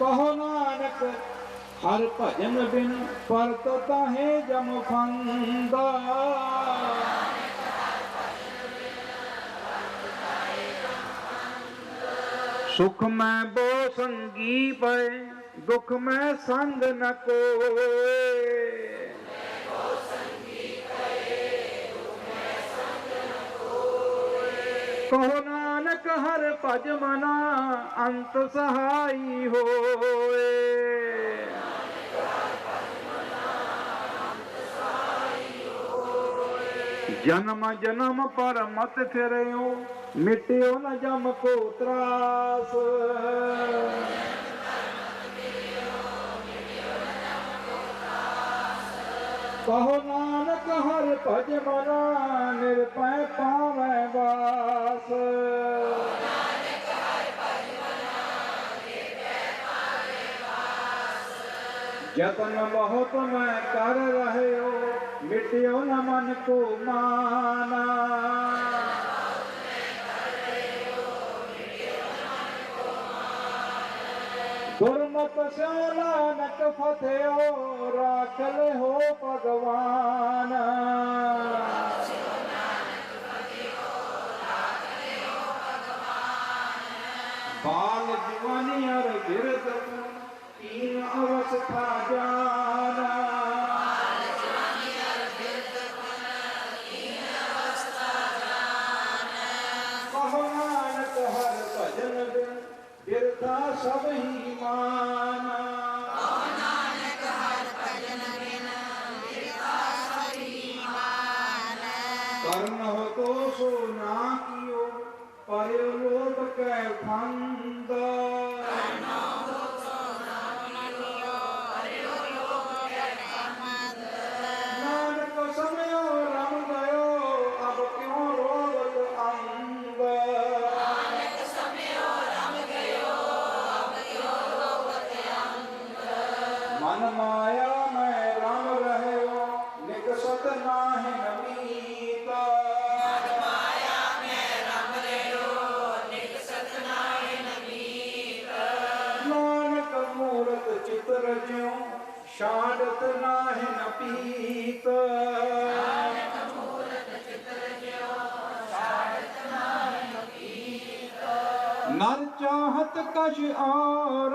ਕਹੋ ਨਾਨਕ, ਹਰ ਭਜਨ ਬਿਨ ਪਰਤ ਤਾਹੇ ਜਮ ਫੰਦਾ। ਸੁਖ ਮੈਂ ਬੋ ਸੰਗੀ ਪਏ, ਦੁਖ ਮੈਂ ਸੰਗ ਨ ਕੋਏ। ਕਹੋ ਹਰ ਭਜ ਮਨਾ ਅੰਤ ਸਹਾਈ ਹੋਏ ਜਨਮ ਜਨਮ ਪਰ ਮਤ ਫਿਰਿਓ, ਮਿਟਿਓ ਨ ਜਮ ਕੋ ਤਰਾਸ। ਕਹੋ ਨਾਨਕ ਹਰ ਭਜ ਮਨਾ ਨਿਰਪੈ ਪਾਵੈ ਵਾਸ। ਜਤਨ ਬਹੁਤ ਮੈਂ ਕਰ ਰਹਿਓ ਮਿਟਿਓ ਨ ਮਨ ਕੋ ਮਾਨਾ ਗੁਰਮਤ ਸਿਆਲਾ ਨਕ ਫਤਿਓ ਰਾਖ ਲੈ ਹੋ ਭਗਵਾਨ ਬਾਲ ਜਵਾਨੀ ਅਰ ਬਿਰਦ ਤੀਨ ਅਵਸਥਾ ਜਾਨਾ ਕਹੋ ਨਾਨਕ ਹਰ ਭਜਨ ਬਿਨ ਬਿਰਥਾ ਸਭ ਹੀ ਮਾਨਾ ਕਰਨ ਹੋ ਤੋ ਸੋ ਨਾ ਕੀਓ ਪਰ ਲੋਭ ਕੈ ਫੰਦ ਮਨ ਮਾਇਆ, ਮੈਂ ਰਮ ਰਹਿਓ, ਨਿਕਸਤ ਨਾਹਿ ਨਮੀਤ। ਮਨ ਮਾਇਆ ਮੈਂ ਨਾਹਿ ਨਮੀਤ ਨਾਨਕ ਮੂਰਤ ਚਿਤਰ ਜਿਉ ਸ਼ਾਦਤ ਨਾਹਿ ਨਪੀਤ ਨਰ ਚਾਹਤ ਕਛ ਔਰ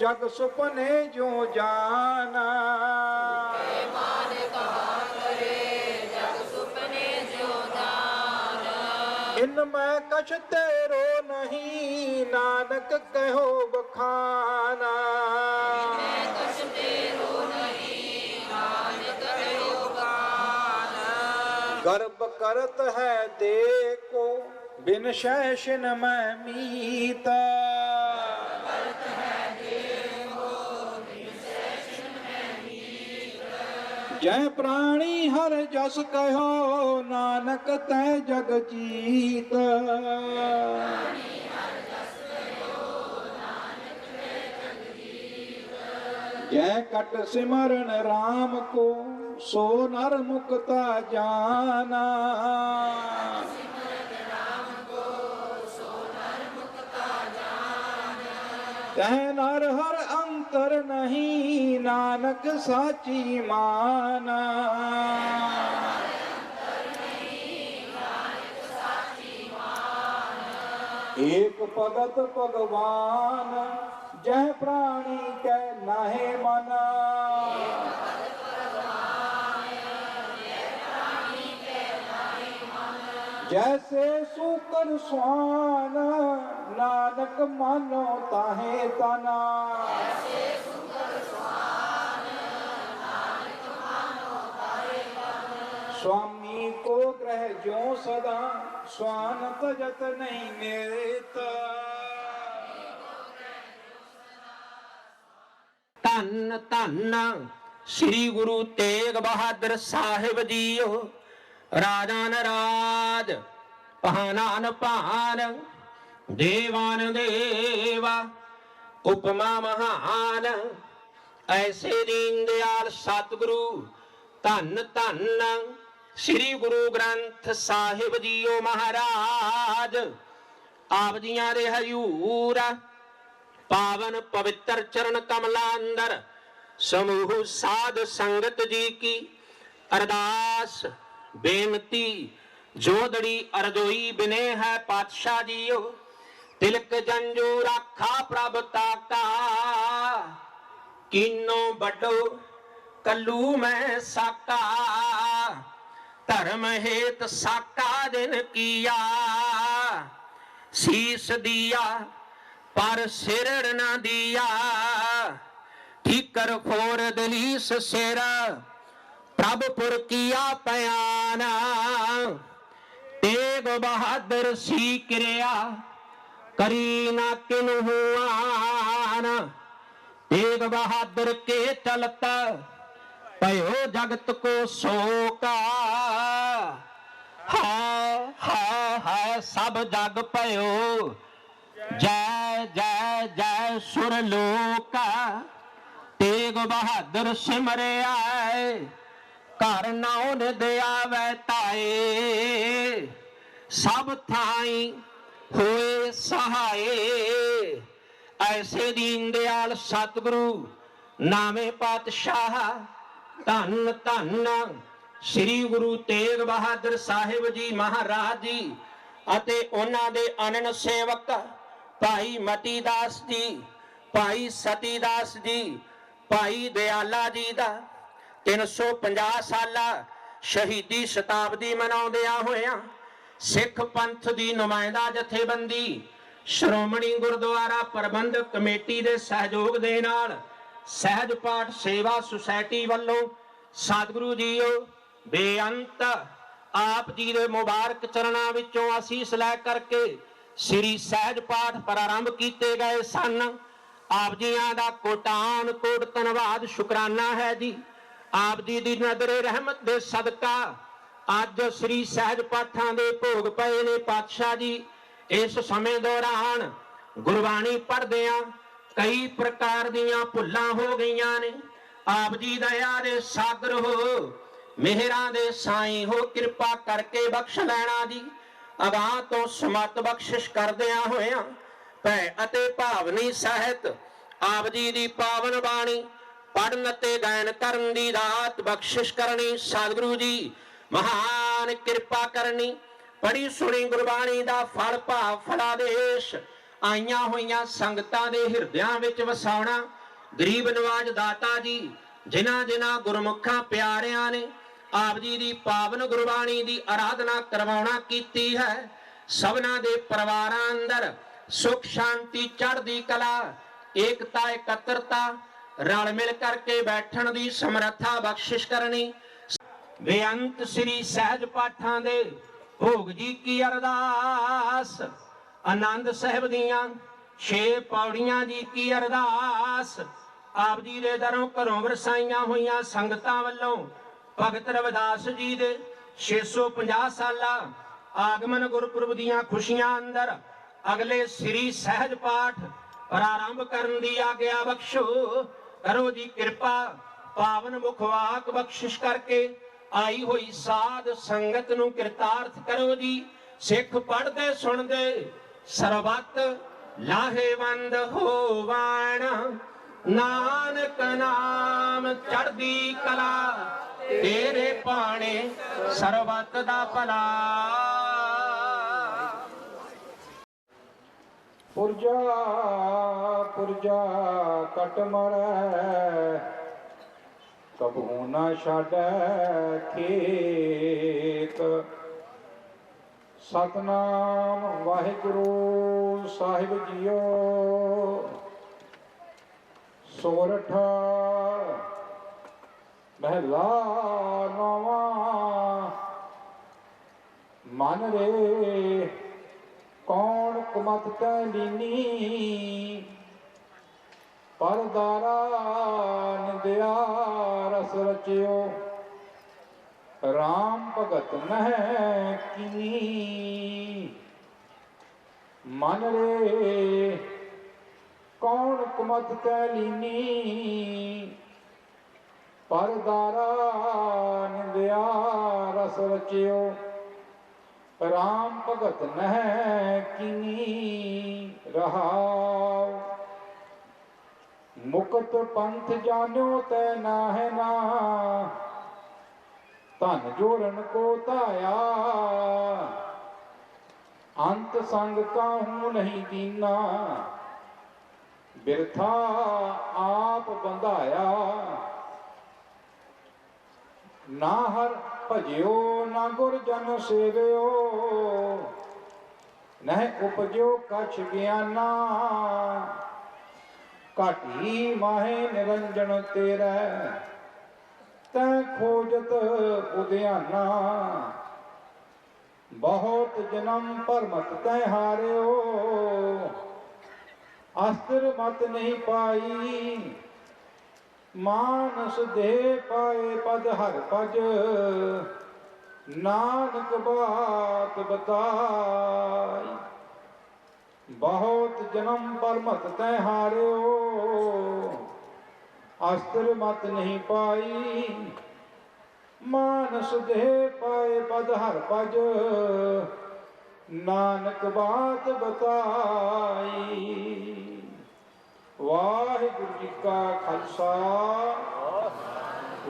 ਜਗ ਸੁਪਨੇ ਜੋ ਜਾਣਾ। ਇਨ ਮੈਂ ਕਛ ਤੇਰੋ ਨਹੀਂ, ਨਾਨਕ ਕਹੋ ਬਖਾਨਾ ਗਰਬ ਕਰਤ ਹੈ ਦੇਖੋ, ਬਿਨ ਸ਼ੈਸ਼ਨ ਮੈਂ ਮੀਤਾ। ਜੈ ਪ੍ਰਾਣੀ ਹਰ ਜਸ ਕਹਿਓ, ਨਾਨਕ ਤੈ ਜਗ ਜੀਤ ਜੈ ਕਟ ਸਿਮਰਨ RAM ਕੋ, ਸੋ ਨਰ ਮੁਕਤਾ ਜਾਨਾ। ਕਹਿ ਨਰ ਹਰ ਕਰ ਨਹੀਂ ਨਾਨਕ ਸਾਚੀ ਮਾਨ। ਏਕ ਭਗਤ ਭਗਵਾਨ, ਜਹ ਪ੍ਰਾਣੀ ਕੈ ਨਾਹੇ ਮਨ। ਜੈਸੇ ਸੂਕਰ ਸੁਆਨ, ਨਾਨਕ ਮਾਨੋ ਤਾਹੇ ਤਨਾ। स्वामी को ग्रह जो सदा स्वान तजत नहीं नेता ਧੰਨ ਧੰਨ ਸ੍ਰੀ ਗੁਰੂ ਤੇਗ ਬਹਾਦਰ ਸਾਹਿਬ ਜੀਓ ਰਾਜਾਨ ਰਾਜ ਪਹਾਨਾਨ ਭਾਨ ਦੇਵਾਨ ਦੇਵਾ ਉਪਮਾ ਮਹਾਨ ਐਸੇ ਦੀਨ ਦਿਆਲ ਸਤਿਗੁਰੂ ਧੰਨ ਧੰਨ ਸ੍ਰੀ ਗੁਰੂ ਗ੍ਰੰਥ ਸਾਹਿਬ ਜੀਓ ਮਹਾਰਾਜ। ਆਪ ਜੀਆਂ ਦੇ ਹਜੂਰ, ਪਾਵਨ ਪਵਿੱਤਰ ਚਰਨ ਕਮਲਾ ਅੰਦਰ ਸਮੂਹ ਸਾਧ ਸੰਗਤ ਜੀ ਕੀ ਅਰਦਾਸ, ਬੇਨਤੀ ਜੋਦੜੀ ਅਰਜ਼ੋਈ ਬਿਨੇ ਹੈ ਪਾਤਸ਼ਾਹ ਜੀਓ, ਤਿਲਕ ਜੰਜੂ ਰਾਖਾ ਪ੍ਰਭ ਤਾਕਾ। ਕੀਨੋ ਵੱਡੋ ਕੱਲੂ ਮੈਂ ਸਾਕਾ। ਧਰਮ ਹੇਤ ਸਾਕਾ ਦਿਨ ਕੀਆ। ਸੀਸ ਦੀਆ, ਪਰ ਸਿਰੜ ਨਾ ਦੀਆ। ਠੀਕਰ ਖੋਰ ਦਲੀਸ ਸਿਰ ਪ੍ਰਭਪੁਰ ਕੀਆ ਪਿਆਨਾ ਤੇਗ ਬਹਾਦਰ ਸੀ ਕਿਰਿਆ, ਕਰੀ ਨਾ ਕਿਨੂ ਹੁਆਨ। ਤੇਗ ਬਹਾਦਰ ਕੇ ਚਲਤ ਭਇਓ ਜਗਤ ਕੋ ਸੋਕਾ ਹੈ ਹੈ ਹੈ, ਸਭ ਜਗ ਭਇਓ। ਜੈ ਜੈ ਜੈ ਸੁਰ ਲੋਕਾ ਤੇਗ ਬਹਾਦਰ ਸਿਮਰਿਆ ਘਰ ਨਾਉ ਦਿਆਵੈ ਤਾਏ। ਸਭ ਥਾਈ ਹੋਏ ਸਹਾਏ। ਐਸੇ ਦੀਨ ਦਿਆਲ ਸਤਿਗੁਰੂ ਨਾਮੇ ਪਾਤਸ਼ਾਹ ਧੰਨ ਧੰਨ। ਸ੍ਰੀ ਗੁਰੂ ਤੇਗ ਬਹਾਦਰ ਸਾਹਿਬ ਜੀ ਮਹਾਰਾਜ ਜੀ ਅਤੇ ਉਹਨਾਂ ਦੇ ਅਨਨ ਸੇਵਕ ਭਾਈ ਮਤੀ ਦਾਸ ਜੀ, ਭਾਈ ਸਤੀ ਦਾਸ ਜੀ, ਭਾਈ ਦਿਆਲਾ ਜੀ ਦਾ 350 ਸਾਲਾ ਸ਼ਹੀਦੀ ਸ਼ਤਾਬਦੀ ਮਨਾਉਂਦਿਆਂ ਹੋਇਆਂ ਸਿੱਖ ਪੰਥ ਦੀ ਨੁਮਾਇੰਦਾ ਜਥੇਬੰਦੀ, ਸ਼੍ਰੋਮਣੀ ਗੁਰਦੁਆਰਾ ਪ੍ਰਬੰਧਕ ਕਮੇਟੀ ਦੇ ਸਹਿਯੋਗ ਦੇ ਨਾਲ ਸਹਿਜ ਪਾਠ ਸੇਵਾ ਸੁਸਾਇਟੀ ਵੱਲੋਂ ਸਤਿਗੁਰੂ ਜੀਓ, ਬੇਅੰਤ ਆਪ ਜੀ ਦੇ ਮੁਬਾਰਕ ਚਰਨਾਂ ਵਿੱਚੋਂ ਅਸੀਸ ਲੈ ਕਰਕੇ ਸ੍ਰੀ ਸਹਿਜ ਪਾਠ ਪ੍ਰਾਰੰਭ ਕੀਤੇ ਗਏ ਸਨ। ਆਪ ਜੀਆਂ ਦਾ ਕੋਟਾਨ ਕੋਟ ਧੰਨਵਾਦ, ਸ਼ੁਕਰਾਨਾ ਹੈ ਜੀ। ਆਪ ਜੀ ਦੀ ਨਜ਼ਰ ਰਹਿਮਤ ਦੇ ਸਦਕਾ ਅੱਜ ਸ੍ਰੀ ਸਹਿਜ ਪਾਠਾਂ ਦੇ ਭੋਗ ਪਏ ਨੇ ਪਾਤਸ਼ਾਹ ਜੀ। ਇਸ ਸਮੇਂ ਦੌਰਾਨ ਗੁਰਬਾਣੀ ਪੜ੍ਹਦਿਆਂ ਕਈ ਪ੍ਰਕਾਰ ਦੀਆਂ ਭੁੱਲਾਂ ਹੋ ਗਈਆਂ ਨੇ। ਆਪ ਜੀ ਦਇਆ ਦੇ ਸਾਗਰ ਹੋ, ਮਿਹਰਾਂ ਦੇ ਸਾਈਂ ਹੋ, ਕਿਰਪਾ ਕਰਕੇ ਬਖਸ਼ ਲੈਣਾ ਜੀ। ਅਗਾਹ ਤੋਂ ਸਮਤ ਬਖਸ਼ਿਸ਼ ਕਰਦਿਆਂ ਹੋਇਆਂ ਭੈ ਅਤੇ ਭਾਵਨੀ ਸਹਿਤ ਆਪ ਜੀ ਦੀ ਪਾਵਨ ਬਾਣੀ ਪੜਨ ਅਤੇ ਗਾਇਨ ਕਰਨ ਦੀ ਦਾਤ ਬਖਸ਼ਿਸ਼ ਕਰਨੀ। ਸਤਿਗੁਰੂ ਜੀ, ਮਹਾਨ ਕਿਰਪਾ ਕਰਨੀ। ਪੜੀ ਸੁਣੀ ਗੁਰਬਾਣੀ ਦਾ ਫਲ ਭਾਵ ਫਲਾਦੇਸ਼ ਆਈਆਂ ਹੋਈਆਂ ਸੰਗਤਾਂ ਦੇ ਹਿਰਦਿਆਂ ਵਿੱਚ ਵਸਾਉਣਾ, ਗਰੀਬ ਨਵਾਜ ਦਾਤਾ ਜੀ, ਜਿਨ੍ਹਾਂ ਜਿਨ੍ਹਾਂ ਗੁਰਮੁਖਾਂ ਪਿਆਰਿਆਂ ਨੇ ਆਪ ਜੀ ਦੀ ਪਾਵਨ ਗੁਰਬਾਣੀ ਦੀ ਆਰਾਧਨਾ ਕਰਵਾਉਣਾ ਕੀਤੀ ਹੈ, ਸਭਨਾ ਦੇ ਪਰਿਵਾਰਾਂ ਅੰਦਰ ਸੁਖ ਸ਼ਾਂਤੀ ਚੜ੍ਹਦੀ ਕਲਾ, ਏਕਤਾ, ਇਕੱਤਰਤਾ, ਰਲ ਮਿਲ ਕਰਕੇ ਬੈਠਣ ਦੀ ਸਮਰੱਥਾ ਬਖਸ਼ਿਸ਼ ਕਰਨੀ। ਬੇਅੰਤ ਸ੍ਰੀ ਸਹਿਜ ਪਾਠਾਂ ਦੇ ਭੋਗ ਜੀ ਕੀ ਅਰਦਾਸ। ਆਨੰਦ ਸਾਹਿਬ ਦੀਆਂ ਛੇ ਪੌੜੀਆਂ ਦੀ ਕੀ ਅਰਦਾਸ? ਆਪ ਜੀ ਦੇ ਦਰੋਂ ਘਰੋਂ ਵਰਸਾਈਆਂ ਹੋਈਆਂ ਸੰਗਤਾਂ ਵੱਲੋਂ ਭਗਤ ਰਵਿਦਾਸ ਜੀ ਦੇ 650 ਸਾਲਾ ਆਗਮਨ ਗੁਰਪੁਰਬ ਦੀਆਂ ਖੁਸ਼ੀਆਂ ਅੰਦਰ ਅਗਲੇ ਸ੍ਰੀ ਸਹਿਜ ਪਾਠ ਪ੍ਰਾਰੰਭ ਕਰਨ ਦੀ ਆਗਿਆ ਬਖਸ਼ੋ। ਕਰੋ ਜੀ ਕਿਰਪਾ, ਪਾਵਨ ਮੁਖਵਾਕ ਬਖਸ਼ਿਸ਼ ਕਰਕੇ ਆਈ ਹੋਈ ਸਾਧ ਸੰਗਤ ਨੂੰ ਕਿਰਤਾਰਥ ਕਰੋ ਜੀ। ਸਿੱਖ ਪੜ੍ਹਦੇ ਸੁਣਦੇ ਸਰਬੱਤ ਲਾਹੇਵੰਦ ਹੋਵਣ। ਨਾਨਕ ਨਾਮ ਚੜ੍ਹਦੀ ਕਲਾ, ਤੇਰੇ ਪਾਣੇ ਸਰਬੱਤ ਦਾ ਭਲਾ। ਪੁਰਜਾ ਪੁਰਜਾ ਕਟ ਮਰੈ। ਕਬਹੂ ਨਾ ਛਾੜੈ ਖੇਤ। ਸਤਨਾਮ ਵਾਹਿਗੁਰੂ, ਸਾਹਿਬ ਜੀਓ। ਸੋਰਠ। ਮਹਿਲਾ ਨਵਾਂ। ਮਨ ਰੇ। ਕੌਣ ਕੁਮਤ ਤੈ ਲੀਨੀ? ਪਰਦਾਰਾ ਨਿੰਦਿਆ ਰਸ ਰਚਿਓ। RAM ਭਗਤ ਨਹਿ ਕੀਨੀ ਮਨ ਰੇ, ਕੌਣ ਕੁਮਤ ਤੈ ਲੀਨੀ? ਪਰਦਾਰਾ ਨਿੰਦਿਆ ਰਸ ਰਚਿਓ। ਰਾਮ ਭਗਤ ਨਹਿ ਕੀਨੀ ਰਹਾਉ। ਮੁਕਤ ਪੰਥ ਜਾਣਿਓ ਤੈ ਨਾਹਿ ਨਾ। ਧਨ ਜੋਰਨ ਕੋ ਧਾਇਆ। ਅੰਤ ਸੰਗ ਕਾਹੂ ਨਹੀਂ ਦੀਨਾ। ਬਿਰਥਾ ਆਪ ਬੰਧਾਇਆ। ਨਾ ਹਰ ਭਜਿਓ, ਨਾ ਗੁਰ ਜਨ ਸੇਵਿਓ। ਨਹਿ ਉਪਜਿਓ ਕਛ ਗਿਆਨਾ। ਘਾਟੀ ਮਾਹੇ ਨਿਰੰਜਨ ਤੇਰਾ। ਤੈ ਖੋਜਤ ਉਦਿਆਨਾ। ਬਹੁਤ ਜਨਮ ਪਰਮਤ ਤੈ ਹਾਰਿਓ। ਅਸਤਰ ਮਤ ਨਹੀਂ ਪਾਈ। ਮਾਨਸ ਦੇ ਪਾਏ ਪਦ ਹਰ ਪਜ। ਨਾਨਕ ਬਾਤ ਬਤਾਈ। ਬਹੁਤ ਜਨਮ ਪਰਮਤ ਤੈ ਹਾਰਿਓ। ਅਸਤਰ ਮਤ ਨਹੀਂ ਪਾਈ। ਮਾਨਸ ਦੇ ਪਾਏ ਪਦ ਹਰ ਪਜ ਨਾਨਕ ਬਾਤ ਬਤਾਈ। ਵਾਹਿਗੁਰੂ ਜੀ ਕਾ ਖਾਲਸਾ।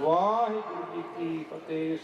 ਵਾਹਿਗੁਰੂ ਜੀ ਕੀ ਫਤਿਹ।